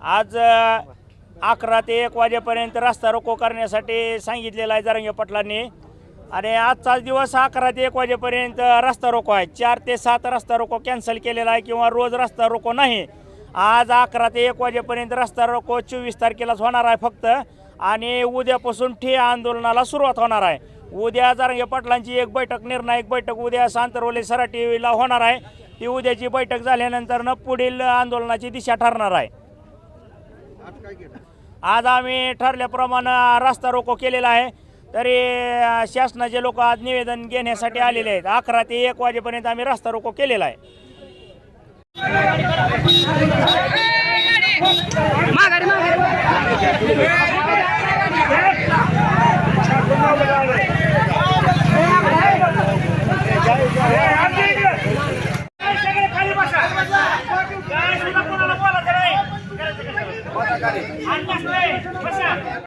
आज अकरा ते एक वाजेपर्यंत रस्ता रोको करण्यासाठी सांगितलेला आहे जारंगे पटलांनी. आणि आजचा दिवस अकरा ते एक वाजेपर्यंत रस्ता रोको आहे. चार ते सात रस्ता रोको कॅन्सल केलेला आहे किंवा रोज रस्ता रोको नाही. आज अकरा ते एक वाजेपर्यंत रस्ता रोको चोवीस तारखेलाच होणार आहे फक्त. आणि उद्यापासून ठिय्या आंदोलनाला सुरुवात होणार आहे. उद्या जरांगे पाटलांची एक बैठक निर्णायक बैठक उद्या सांतरवले सराटीला होणार आहे. ती उद्याची बैठक झाल्यानंतर पुढील आंदोलनाची दिशा ठरणार आहे. आज आम्ही ठरल्याप्रमाणे रास्ता रोको केलेला आहे. तरी शासनाचे लोक आज निवेदन घेण्यासाठी आलेले आहेत. अकरा ते एक वाजेपर्यंत आम्ही रास्ता रोको केलेला आहे. प्रकारे.